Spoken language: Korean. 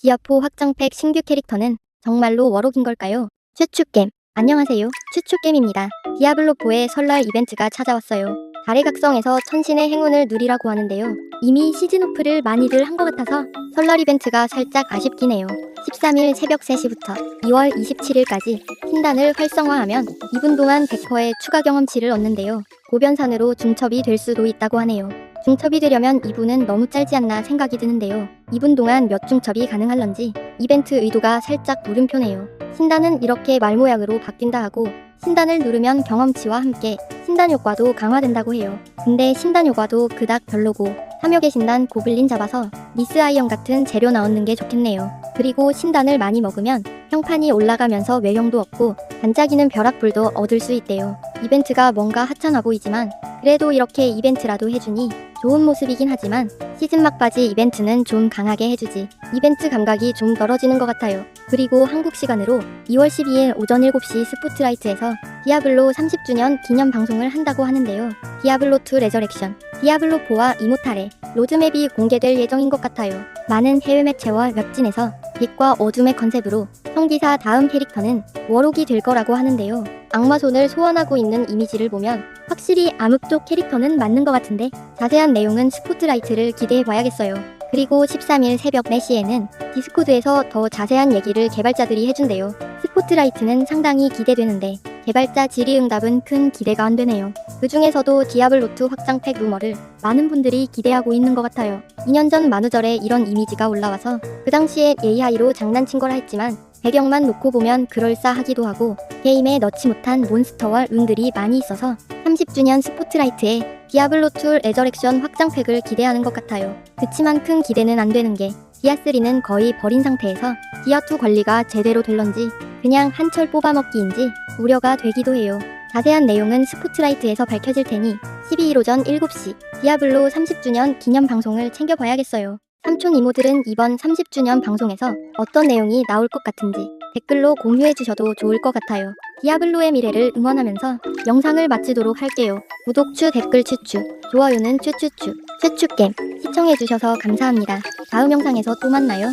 디아포 확장팩 신규 캐릭터는 정말로 워록인 걸까요? 최축겜 안녕하세요. 최축겜입니다. 디아블로4의 설날 이벤트가 찾아왔어요. 달의 각성에서 천신의 행운을 누리라고 하는데요. 이미 시즌오프를 많이들 한 것 같아서 설날 이벤트가 살짝 아쉽긴 해요. 13일 새벽 3시부터 2월 27일까지 신단을 활성화하면 2분 동안 100%의 추가 경험치를 얻는데요. 고변산으로 중첩이 될 수도 있다고 하네요. 중첩이 되려면 2분은 너무 짧지 않나 생각이 드는데요. 2분 동안 몇 중첩이 가능할런지 이벤트 의도가 살짝 물음표네요. 신단은 이렇게 말 모양으로 바뀐다 하고 신단을 누르면 경험치와 함께 신단 효과도 강화된다고 해요. 근데 신단 효과도 그닥 별로고 함역의 신단 고블린 잡아서 미스 아이언 같은 재료 나오는 게 좋겠네요. 그리고 신단을 많이 먹으면 평판이 올라가면서 외형도 없고 반짝이는 벼락불도 얻을 수 있대요. 이벤트가 뭔가 하찮아 보이지만 그래도 이렇게 이벤트라도 해주니 좋은 모습이긴 하지만 시즌 막바지 이벤트는 좀 강하게 해주지. 이벤트 감각이 좀 떨어지는 것 같아요. 그리고 한국 시간으로 2월 12일 오전 7시 스포트라이트에서 디아블로 30주년 기념 방송을 한다고 하는데요. 디아블로2 레저렉션, 디아블로4와 이모탈의 로드맵이 공개될 예정인 것 같아요. 많은 해외 매체와 웹진에서 빛과 어둠의 컨셉으로 성기사 다음 캐릭터는 워록이 될 거라고 하는데요. 악마손을 소환하고 있는 이미지를 보면 확실히 암흑 쪽 캐릭터는 맞는 것 같은데 자세한 내용은 스포트라이트를 기대해 봐야겠어요. 그리고 13일 새벽 4시에는 디스코드에서 더 자세한 얘기를 개발자들이 해준대요. 스포트라이트는 상당히 기대되는데 개발자 질의응답은 큰 기대가 안 되네요. 그 중에서도 디아블로2 확장팩 루머를 많은 분들이 기대하고 있는 것 같아요. 2년 전 만우절에 이런 이미지가 올라와서 그 당시에 AI로 장난친 거라 했지만 배경만 놓고 보면 그럴싸하기도 하고 게임에 넣지 못한 몬스터와 룬들이 많이 있어서 30주년 스포트라이트에 디아블로2 레저렉션 확장팩을 기대하는 것 같아요. 그치만 큰 기대는 안 되는 게 디아3는 거의 버린 상태에서 디아2 관리가 제대로 될런지 그냥 한 철 뽑아먹기인지 우려가 되기도 해요. 자세한 내용은 스포트라이트에서 밝혀질 테니 12일 오전 7시 디아블로 30주년 기념 방송을 챙겨봐야겠어요. 삼촌 이모들은 이번 30주년 방송에서 어떤 내용이 나올 것 같은지 댓글로 공유해주셔도 좋을 것 같아요. 디아블로의 미래를 응원하면서 영상을 마치도록 할게요. 구독 추 댓글 추추, 좋아요는 추추추, 추추겜 시청해주셔서 감사합니다. 다음 영상에서 또 만나요.